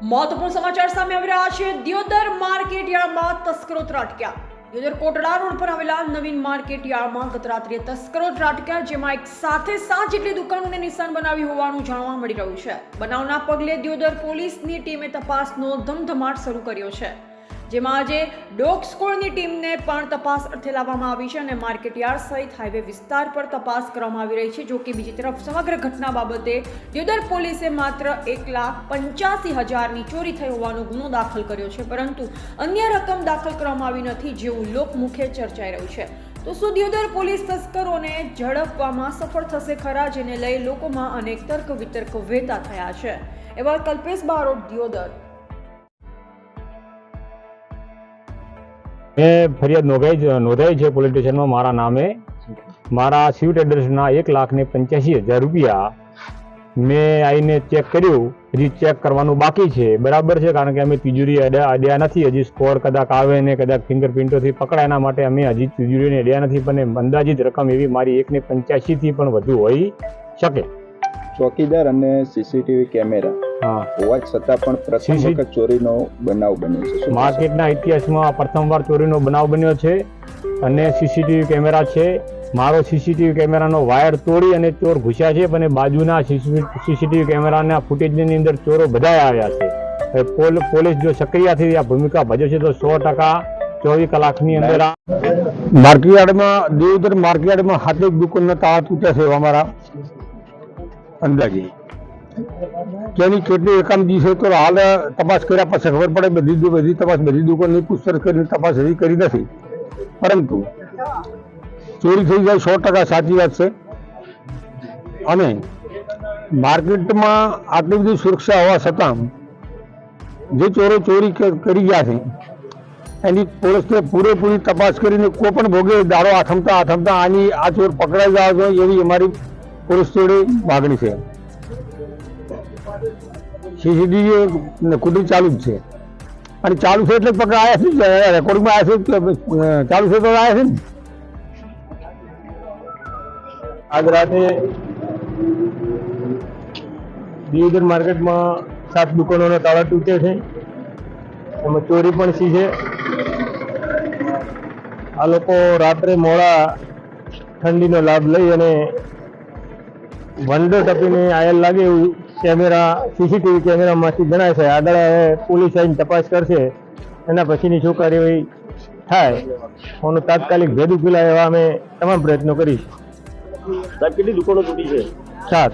મહત્વપૂર્ણ સમાચાર સામે આવી રહ્યા છે. દિયોદર માર્કેટ યાર્ડમાં તસ્કરો ત્રાટક્યા દિયોદર કોટડા રોડ પર આવેલા નવીન માર્કેટ યાર્ડમાં ગત રાત્રે તસ્કરો ત્રાટક્યા જેમાં એક સાથે સાત જેટલી દુકાનોને નિશાન બનાવી હોવાનું જાણવા મળી રહ્યું છે. બનાવના પગલે દિયોદર પોલીસની ટીમે તપાસનો ધમધમાટ શરૂ કર્યો છે. જેમાં આજે ડોગ સ્કોડની ટીમને પણ તપાસ અર્થે લાવવામાં આવી છે અને માર્કેટ યાર્ડ સહિત હાઈવે વિસ્તાર પર તપાસ કરવામાં આવી રહી છે, જો કે બીજી તરફ સમગ્ર ઘટના બાબતે દ્યોદર પોલીસે માત્ર એક લાખ પંચ્યાસી હજારની ચોરી થઈ હોવાનો ગુનો દાખલ કર્યો છે, પરંતુ અન્ય રકમ દાખલ કરવામાં આવી નથી જેવું લોકમુખે ચર્ચાઈ રહ્યું છે. તો શું દિયોદર પોલીસ તસ્કરોને ઝડપવામાં સફળ થશે ખરા, જેને લઈ લોકોમાં અનેક તર્ક વિતર્ક વહેતા થયા છે? એવા કલ્પેશ બારોટ, દિયોદર. મેં ફરિયાદ નોંધાઈ નોંધાઈ છે પોલીસ સ્ટેશનમાં મારા નામે. મારા સ્વીટ એડ્રેસના એક લાખ ને પંચ્યાસી હજાર રૂપિયા મેં આવીને ચેક કર્યું. હજી ચેક કરવાનું બાકી છે. બરાબર છે, કારણ કે અમે તિજોરી અડ્યા નથી. હજી સ્કોર કદાચ આવે ને કદાચ ફિંગરપ્રિન્ટોથી પકડાય, એના માટે અમે હજી તિજોરીને અડ્યા નથી. પણ અંદાજિત રકમ એવી મારી એકને પંચ્યાસીથી પણ વધુ હોઈ શકે. ચોકીદાર અને સીસીટીવી કેમેરા. હોવા છતાં પણ પ્રથમ વખત ચોરીનો બનાવ બન્યો છે. માર્કેટના ઇતિહાસમાં પ્રથમવાર ચોરીનો બનાવ બન્યો છે અને સીસીટીવી કેમેરા છે. મારો સીસીટીવી કેમેરાનો વાયર તોડી અને ચોર ઘૂસ્યા છે અને બાજુના સીસીટીવી કેમેરાના ફૂટેજની અંદર ચોરો બધા આવ્યા છે. પોલ- પોલીસ જો સક્રિયથી આ ભૂમિકા ભજવશે તો સો ટકા ચોવીસ કલાકની અંદર આ માર્કેટયાર્ડમાં દેવધર માર્કેટયાર્ડમાં હાથે દુકાનના તાળા તૂટ્યા છે અમારા અંદાજે. તેની કેટલી રકમ દી છે તો હાલ તપાસ કર્યા પછી ખબર પડે બધી બધી તપાસ, બધી દુકાનની પૂછપરછ કરીને તપાસ હજી કરી નથી. પરંતુ ચોરી થઈ જાય સો ટકા સાચી વાત છે. અને માર્કેટમાં આટલી બધી સુરક્ષા હોવા છતાં જે ચોરો ચોરી કરી ગયા છે, એની પોલીસને પૂરેપૂરી તપાસ કરીને કોઈ પણ ભોગે દાડો આથમતા આથમતા આની આ ચોર પકડાઈ જાય એવી અમારી પોલીસ જોડે માગણી છે. સીસીટીવી કુદરી ચાલુ જ છે. અને ચાલુ છે એટલે પકડ આવ્યા છે રેકોર્ડિંગમાં આવ્યા છે ચાલુ છે તો આવ્યા છે ને? આજ રાતે દિયોદર માર્કેટમાં સાત દુકાનોના તાળા તૂટે છે. એમાં ચોરી પણ સી છે. આ લોકો રાત્રે મોડા ઠંડીનો લાભ લઈ અને વંડો ટપીને આયલ લાગે એવું કેમેરા સીસીટીવી કેમેરામાંથી જણાય છે. આગળ હવે પોલીસ આવીને તપાસ કરશે. એના પછીની શું કાર્યવાહી થાય એનો તાત્કાલિક ભેદ ઉકેલાય એવા અમે તમામ પ્રયત્નો કરીશું. કેટલી દુકાનો તૂટી છે? સાત.